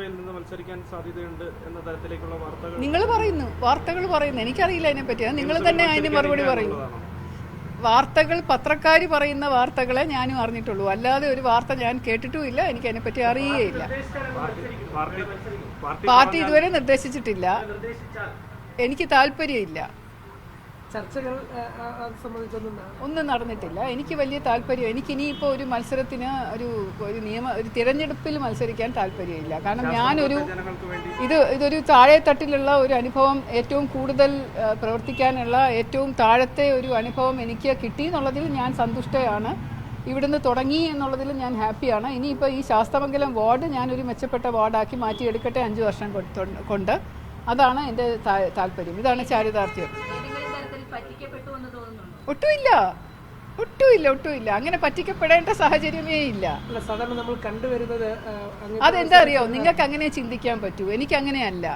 നിയമസഭയിൽ നിന്ന് മത്സരിക്കാൻ സാധ്യതയുണ്ട് എന്ന തരത്തിലേക്കുള്ള വാർത്തകൾ നിങ്ങൾ പറയുന്നു. വാർത്തകൾ പറയുന്നു. എനിക്കറിയില്ല അതിനെപ്പറ്റി. പറ്റി നിങ്ങൾ തന്നെ അതിന് മറുപടി പറയും. വാർത്തകൾ പത്രക്കാർ പറയുന്ന വാർത്തകളെ ഞാനും അറിഞ്ഞിട്ടുള്ളൂ. അല്ലാതെ ഒരു വാർത്ത ഞാൻ കേട്ടിട്ടുമില്ല. എനിക്ക് അതിനെപ്പറ്റി അറിയുകയില്ല. പാർട്ടി ഇതുവരെ നിർദ്ദേശിച്ചിട്ടില്ല. എനിക്ക് താല്പര്യമില്ല. ചർച്ചകൾ സംബന്ധിച്ചൊന്നും ഒന്നും നടന്നിട്ടില്ല. എനിക്ക് വലിയ താല്പര്യം എനിക്ക് ഇനിയിപ്പോൾ ഒരു മത്സരത്തിന് ഒരു ഒരു നിയമ ഒരു തിരഞ്ഞെടുപ്പിൽ മത്സരിക്കാൻ താല്പര്യമില്ല. കാരണം ഞാനൊരു ജനങ്ങൾക്ക് വേണ്ടി. ഇത് ഇതൊരു താഴെത്തട്ടിലുള്ള ഒരു അനുഭവം ഏറ്റവും കൂടുതൽ പ്രവർത്തിക്കാനുള്ള ഏറ്റവും താഴത്തെ ഒരു അനുഭവം എനിക്ക് കിട്ടി എന്നുള്ളതിൽ ഞാൻ സന്തുഷ്ടയാണ്. ഇവിടുന്ന് തുടങ്ങി എന്നുള്ളതിൽ ഞാൻ ഹാപ്പിയാണ്. ഇനിയിപ്പോൾ ഈ ശാസ്തമംഗലം വാർഡ് ഞാനൊരു മെച്ചപ്പെട്ട വാർഡാക്കി മാറ്റിയെടുക്കട്ടെ അഞ്ച് വർഷം കൊടുത്തു- കൊണ്ട്. അതാണ് എന്റെ താ- താല്പര്യം. ഇതാണ് ചാരിതാർത്ഥ്യം. ഒട്ടുമില്ല. ഒട്ടുമില്ല ഒട്ടുമില്ല. അങ്ങനെ പറ്റിക്കപ്പെടേണ്ട സാഹചര്യമേ ഇല്ല. അല്ല സാധാരണ നമ്മൾ കണ്ടുവരുന്നത് അതെന്താ അറിയോ? നിങ്ങൾക്ക് അങ്ങനെ ചിന്തിക്കാൻ പറ്റൂ. എനിക്ക് അങ്ങനെയല്ല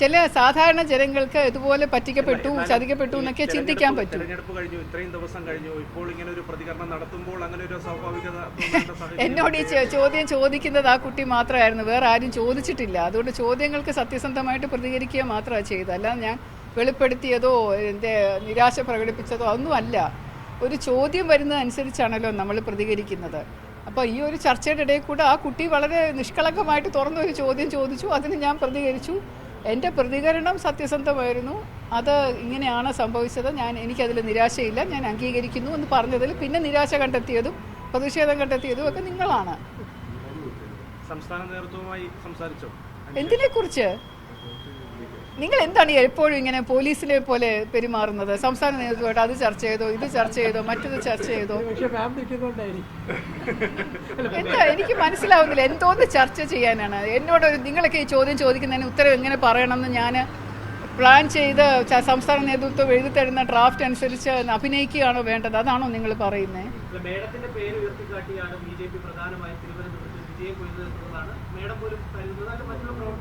ചില സാധാരണ ജനങ്ങൾക്ക് ഇതുപോലെ പറ്റിക്കപ്പെട്ടു ചതിക്കപ്പെട്ടു എന്നൊക്കെ ചിന്തിക്കാൻ പറ്റും. തെരഞ്ഞെടുപ്പ് കഴിഞ്ഞു ഇത്രയും ദിവസം കഴിഞ്ഞു. ഇപ്പോൾ ഇങ്ങനെ ഒരു പ്രതികരണം നടത്തുമ്പോൾ അങ്ങനെ ഒരു സ്വാഭാവികത എന്നോട് ഈ ചോദ്യം ചോദിക്കുന്നത് ആ കുട്ടി മാത്രമായിരുന്നു. വേറെ ആരും ചോദിച്ചിട്ടില്ല. അതുകൊണ്ട് ചോദ്യങ്ങൾക്ക് സത്യസന്ധമായിട്ട് പ്രതികരിക്കുക മാത്രമാണ് ചെയ്തത്. അല്ലാതെ ഞാൻ വെളിപ്പെടുത്തിയതോ എന്റെ നിരാശ പ്രകടിപ്പിച്ചതോ ഒന്നുമല്ല ഒരു ചോദ്യം വരുന്നതനുസരിച്ചാണല്ലോ നമ്മൾ പ്രതികരിക്കുന്നത്. അപ്പോൾ ഈ ഒരു ചർച്ചയുടെ ഇടയിൽ കൂടെ ആ കുട്ടി വളരെ നിഷ്കളങ്കമായിട്ട് തുറന്ന ഒരു ചോദ്യം ചോദിച്ചു. അതിന് ഞാൻ പ്രതികരിച്ചു. എന്റെ പ്രതികരണം സത്യസന്ധമായിരുന്നു. അത് ഇങ്ങനെയാണ് സംഭവിച്ചത്. ഞാൻ എനിക്കതിൽ നിരാശയില്ല. ഞാൻ അംഗീകരിക്കുന്നു എന്ന് പറഞ്ഞതിൽ പിന്നെ നിരാശ കണ്ടെത്തിയതും പ്രതിഷേധം കണ്ടെത്തിയതും ഒക്കെ നിങ്ങളാണ്. സംസ്ഥാന നേതൃത്വവുമായി സംസാരിച്ചോ? എന്തിനെക്കുറിച്ച്? നിങ്ങൾ എന്താണ് എപ്പോഴും ഇങ്ങനെ പോലീസിനെ പോലെ പെരുമാറുന്നത്? സംസ്ഥാന നേതൃത്വമായിട്ട് അത് ചർച്ച ചെയ്തോ ഇത് ചർച്ച ചെയ്തോ മറ്റത് ചർച്ച ചെയ്തോ? എന്താ എനിക്ക് മനസ്സിലാവുന്നില്ല. എന്തോന്ന് ചർച്ച ചെയ്യാനാണ്? എന്നോട് നിങ്ങളൊക്കെ ഈ ചോദ്യം ചോദിക്കുന്നതിന് ഉത്തരം എങ്ങനെ പറയണമെന്ന് ഞാൻ പ്ലാൻ ചെയ്ത് സംസ്ഥാന നേതൃത്വം എഴുതി തരുന്ന ഡ്രാഫ്റ്റ് അനുസരിച്ച് അഭിനയിക്കുകയാണോ വേണ്ടത്? അതാണോ നിങ്ങൾ പറയുന്നത്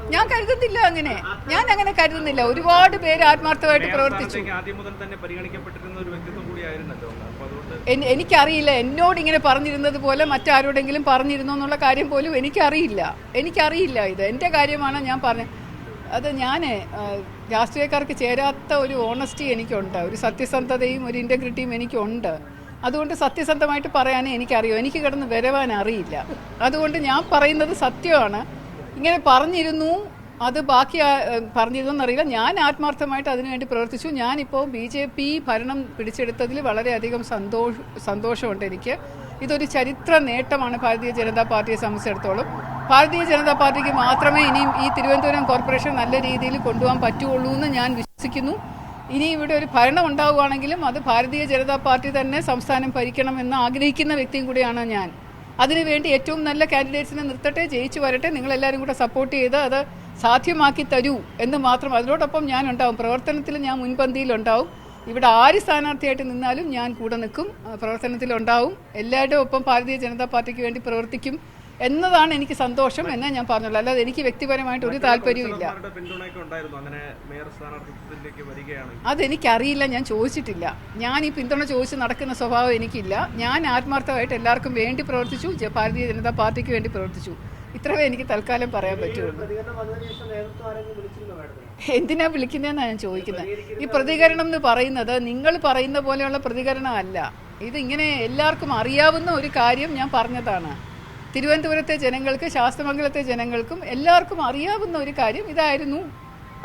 ഞാൻ കരുതുന്നില്ല അങ്ങനെ. ഞാൻ അങ്ങനെ കരുതുന്നില്ല. ഒരുപാട് പേര് ആത്മാർത്ഥമായിട്ട് പ്രവർത്തിച്ചു. സ്ഥാനത്തേക്ക് ആദ്യം മുതൽ തന്നെ പരിഗണിക്കപ്പെട്ടിരുന്ന ഒരു വ്യക്തിത്വം കൂടിയായിരുന്നല്ലോ അപ്പോൾ അതുകൊണ്ട് എൻ- എനിക്കറിയില്ല. എന്നോട് ഇങ്ങനെ പറഞ്ഞിരുന്നത് പോലെ മറ്റാരോടെങ്കിലും പറഞ്ഞിരുന്നോ എന്നുള്ള കാര്യം പോലും എനിക്കറിയില്ല. എനിക്കറിയില്ല ഇത്. എന്റെ കാര്യമാണ് ഞാൻ പറഞ്ഞത്. അത് ഞാൻ രാഷ്ട്രീയക്കാർക്ക് ചേരാത്ത ഒരു ഓണസ്റ്റി എനിക്കുണ്ട്. ഒരു സത്യസന്ധതയും ഒരു ഇന്റഗ്രിറ്റിയും എനിക്കുണ്ട്. അതുകൊണ്ട് സത്യസന്ധമായിട്ട് പറയാനേ എനിക്കറിയോ. എനിക്ക് കിടന്ന് വരവാൻ അറിയില്ല. അതുകൊണ്ട് ഞാൻ പറയുന്നത് സത്യമാണ്. ഇങ്ങനെ പറഞ്ഞിരുന്നു അത് ബാക്കി ആ- ഏഹ് പറഞ്ഞിരുന്നു എന്നറിയില്ല. ഞാൻ ആത്മാർത്ഥമായിട്ട് അതിനുവേണ്ടി പ്രവർത്തിച്ചു. ഞാനിപ്പോൾ ബി ജെ പി ഭരണം പിടിച്ചെടുത്തതിൽ വളരെയധികം സന്തോഷ സന്തോഷമുണ്ട് എനിക്ക്. ഇതൊരു ചരിത്ര നേട്ടമാണ് ഭാരതീയ ജനതാ പാർട്ടിയെ സംബന്ധിച്ചിടത്തോളം. ഭാരതീയ ജനതാ പാർട്ടിക്ക് മാത്രമേ ഇനിയും ഈ തിരുവനന്തപുരം കോർപ്പറേഷൻ നല്ല രീതിയിൽ കൊണ്ടുപോകാൻ പറ്റുകയുള്ളൂ എന്ന് ഞാൻ വിശ്വസിക്കുന്നു. ഇനി ഇവിടെ ഒരു ഭരണം ഉണ്ടാവുകയാണെങ്കിലും അത് ഭാരതീയ ജനതാ പാർട്ടി തന്നെ സംസ്ഥാനം ഭരിക്കണമെന്ന് ആഗ്രഹിക്കുന്ന വ്യക്തിയും കൂടിയാണ് ഞാൻ. അതിനുവേണ്ടി ഏറ്റവും നല്ല കാൻഡിഡേറ്റ്സിനെ നിർത്തട്ടെ ജയിച്ചു വരട്ടെ നിങ്ങളെല്ലാവരും കൂടെ സപ്പോർട്ട് ചെയ്ത് അത് സാധ്യമാക്കി തരൂ എന്ന് മാത്രം. അതിനോടൊപ്പം ഞാൻ ഉണ്ടാവും. പ്രവർത്തനത്തിൽ ഞാൻ മുൻപന്തിയിലുണ്ടാവും. ഇവിടെ ആര് സ്ഥാനാർത്ഥിയായിട്ട് നിന്നാലും ഞാൻ കൂടെ നിൽക്കും പ്രവർത്തനത്തിലുണ്ടാവും. എല്ലാവരുടെ ഒപ്പം ഭാരതീയ ജനതാ പാർട്ടിക്ക് വേണ്ടി പ്രവർത്തിക്കും എന്നതാണ് എനിക്ക് സന്തോഷം എന്നേ ഞാൻ പറഞ്ഞുള്ളൂ. അല്ലാതെ എനിക്ക് വ്യക്തിപരമായിട്ട് ഒരു താല്പര്യവും ഇല്ല. കൗൺസിലർമാരുടെ ഉണ്ടായിരുന്നു. അങ്ങനെ മേയർ സ്ഥാനാർത്ഥിത്വത്തിലേക്ക് വരികയാണെങ്കിൽ. അതെനിക്കറിയില്ല ഞാൻ ചോദിച്ചിട്ടില്ല. ഞാൻ ഈ പിന്തുണ ചോദിച്ച് നടക്കുന്ന സ്വഭാവം എനിക്കില്ല. ഞാൻ ആത്മാർത്ഥമായിട്ട് എല്ലാവർക്കും വേണ്ടി പ്രവർത്തിച്ചു ഭാരതീയ ജനതാ പാർട്ടിക്ക് വേണ്ടി പ്രവർത്തിച്ചു. ഇത്രവേ എനിക്ക് തൽക്കാലം പറയാൻ പറ്റുള്ളൂ. എന്തിനാ വിളിക്കുന്നതെന്നാണ് ഞാൻ ചോദിക്കുന്നത്? ഈ പ്രതികരണം എന്ന് പറയുന്നത് നിങ്ങൾ പറയുന്ന പോലെയുള്ള പ്രതികരണം അല്ല ഇതിങ്ങനെ എല്ലാവർക്കും അറിയാവുന്ന ഒരു കാര്യം ഞാൻ പറഞ്ഞതാണ്. തിരുവനന്തപുരത്തെ ജനങ്ങൾക്ക് ശാസ്ത്രമംഗലത്തെ ജനങ്ങൾക്കും എല്ലാവർക്കും അറിയാവുന്ന ഒരു കാര്യം ഇതായിരുന്നു.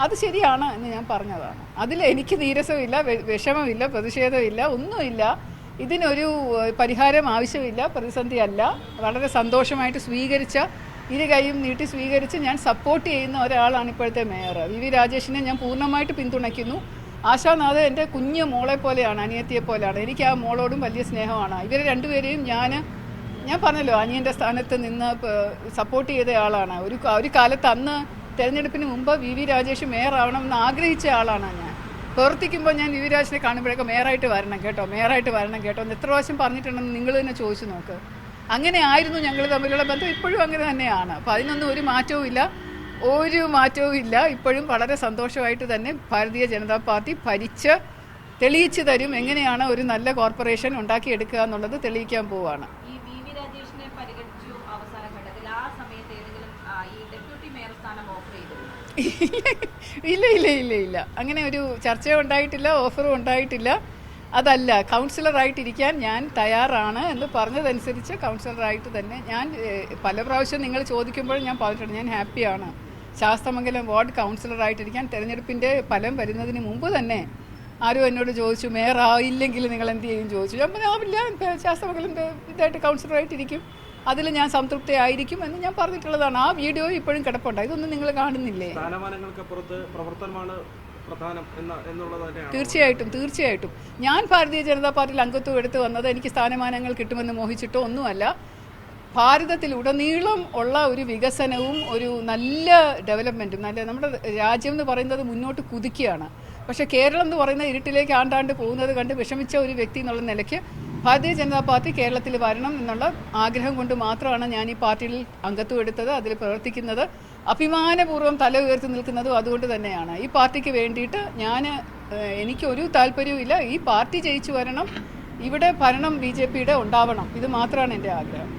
അത് ശരിയാണ് എന്ന് ഞാൻ പറഞ്ഞതാണ്. അതിൽ എനിക്ക് നീരസമില്ല വിഷമമില്ല പ്രതിഷേധമില്ല ഒന്നുമില്ല. ഇതിനൊരു പരിഹാരം ആവശ്യമില്ല പ്രതിസന്ധിയല്ല. വളരെ സന്തോഷമായിട്ട് സ്വീകരിച്ച ഇരു കൈയും നീട്ടി സ്വീകരിച്ച് ഞാൻ സപ്പോർട്ട് ചെയ്യുന്ന ഒരാളാണ് ഇപ്പോഴത്തെ മേയർ വി വി രാജേഷിനെ ഞാൻ പൂർണമായിട്ട് പിന്തുണയ്ക്കുന്നു. ആശാനാഥ് എന്റെ കുഞ്ഞു മോളെ പോലെയാണ് അനിയത്തിയെ പോലെയാണ്. എനിക്ക് ആ മോളോടും വലിയ സ്നേഹമാണ്. ഇവരെ രണ്ടുപേരെയും ഞാൻ ഞാൻ പറഞ്ഞല്ലോ അനിയന്റെ സ്ഥാനത്ത് നിന്ന് സപ്പോർട്ട് ചെയ്ത ആളാണ്. ഒരു ഒരു കാലത്ത് അന്ന് തിരഞ്ഞെടുപ്പിന് മുമ്പ് വി വി രാജേഷ് മേയർ ആവണമെന്ന് ആഗ്രഹിച്ച ആളാണ് ഞാൻ. പ്രവർത്തിക്കുമ്പോൾ ഞാൻ വി വി രാജേഷിനെ കാണുമ്പോഴൊക്കെ മേയറായിട്ട് വരണം കേട്ടോ മേയറായിട്ട് വരണം കേട്ടോ. എന്ന് എത്ര പ്രാവശ്യം പറഞ്ഞിട്ടുണ്ടെന്ന് നിങ്ങൾ തന്നെ ചോദിച്ചു നോക്ക്. അങ്ങനെ ആയിരുന്നു ഞങ്ങൾ തമ്മിലുള്ള ബന്ധം. ഇപ്പോഴും അങ്ങനെ തന്നെയാണ്. അപ്പോൾ അതിനൊന്നും ഒരു മാറ്റവും ഇല്ല. ഒരു മാറ്റവും ഇല്ല. ഇപ്പോഴും വളരെ സന്തോഷമായിട്ട് തന്നെ ഭാരതീയ ജനതാ പാർട്ടി ഭരിച്ച് തെളിയിച്ചു തരും എങ്ങനെയാണ് ഒരു നല്ല കോർപ്പറേഷൻ ഉണ്ടാക്കിയെടുക്കുക എന്നുള്ളത് തെളിയിക്കാൻ ചെയ്തു ഇല്ല ഇല്ല ഇല്ല ഇല്ല. അങ്ങനെ ഒരു ചർച്ചയും ഉണ്ടായിട്ടില്ല ഓഫറും ഉണ്ടായിട്ടില്ല. അതല്ല കൗൺസിലറായിട്ടിരിക്കാൻ ഞാൻ തയ്യാറാണ് എന്ന് പറഞ്ഞതനുസരിച്ച് കൗൺസിലറായിട്ട് തന്നെ ഞാൻ പല പ്രാവശ്യം നിങ്ങൾ ചോദിക്കുമ്പോൾ ഞാൻ പറഞ്ഞിട്ടുണ്ട് ഞാൻ ഹാപ്പിയാണ്. ശാസ്തമംഗലം വാർഡ് കൗൺസിലറായിട്ടിരിക്കാൻ തെരഞ്ഞെടുപ്പിന്റെ ഫലം വരുന്നതിന് മുമ്പ് തന്നെ ആരും എന്നോട് ചോദിച്ചു മേയർ ആയില്ലെങ്കിൽ നിങ്ങൾ എന്ത് ചെയ്യും? ചോദിച്ചു. ഞാൻ പറഞ്ഞില്ല ശാസ്തമംഗലം ഇതായിട്ട് കൗൺസിലറായിട്ടിരിക്കും. അതിൽ ഞാൻ സംതൃപ്തി ആയിരിക്കും എന്ന് ഞാൻ പറഞ്ഞിട്ടുള്ളതാണ്. ആ വീഡിയോ ഇപ്പോഴും കിടപ്പുണ്ട്. ഇതൊന്നും നിങ്ങൾ കാണുന്നില്ലേ? പ്രവർത്തനമാണ് തന്നെയാണ്. തീർച്ചയായിട്ടും തീർച്ചയായിട്ടും. ഞാൻ ഭാരതീയ ജനതാ പാർട്ടിയിൽ അംഗത്വം എടുത്തു വന്നത് എനിക്ക് സ്ഥാനമാനങ്ങൾ കിട്ടുമെന്ന് മോഹിച്ചിട്ടോ ഒന്നുമല്ല. ഭാരതത്തിൽ ഉടനീളം ഉള്ള ഒരു വികസനവും ഒരു നല്ല ഡെവലപ്മെന്റും നല്ല നമ്മുടെ രാജ്യം എന്ന് പറയുന്നത് മുന്നോട്ട് കുതിക്കുകയാണ്. പക്ഷേ കേരളം എന്ന് പറയുന്ന ഇരുട്ടിലേക്ക് ആണ്ടാണ്ട് പോകുന്നത് കണ്ട് വിഷമിച്ച ഒരു വ്യക്തി എന്നുള്ള നിലയ്ക്ക് ഭാരതീയ ജനതാ പാർട്ടി കേരളത്തിൽ വരണം എന്നുള്ള ആഗ്രഹം കൊണ്ട് മാത്രമാണ് ഞാൻ ഈ പാർട്ടിയിൽ അംഗത്വം എടുത്തത് അതിൽ പ്രവർത്തിക്കുന്നത്. അഭിമാനപൂർവം തല ഉയർത്തി നിൽക്കുന്നതും അതുകൊണ്ട് തന്നെയാണ്. ഈ പാർട്ടിക്ക് വേണ്ടിയിട്ട് ഞാൻ എനിക്കൊരു താല്പര്യവും ഈ പാർട്ടി ജയിച്ചു വരണം ഇവിടെ ഭരണം ബി ഉണ്ടാവണം. ഇത് മാത്രമാണ് എന്റെ ആഗ്രഹം.